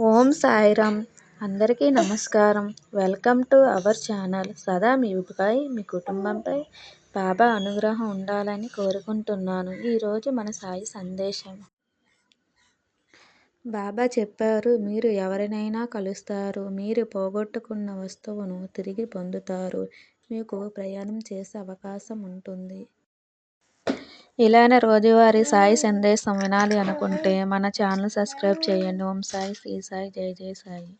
ఓం సాయిరామ్. అందరికీ నమస్కారం. Welcome to our channel. సదా మీపై మీ కుటుంబంపై బాబా అనుగ్రహం ఉండాలని కోరుకుంటున్నాను. ఈరోజు మన సాయి సందేశం. బాబా చెప్పారు మీరు ఎవరినైనా కలుస్తారు మీరు పోగొట్టుకున్న వస్తువును తిరిగి పొందుతారు. మీకు ప్రయాణం చేసే అవకాశం ఉంటుంది. ఇలానే రోజువారీ సాయి సందేశం వినాలి అనుకుంటే మన ఛానల్ సబ్స్క్రైబ్ చేయండి. ఓం సాయి శ్రీ సాయి జై జై సాయి.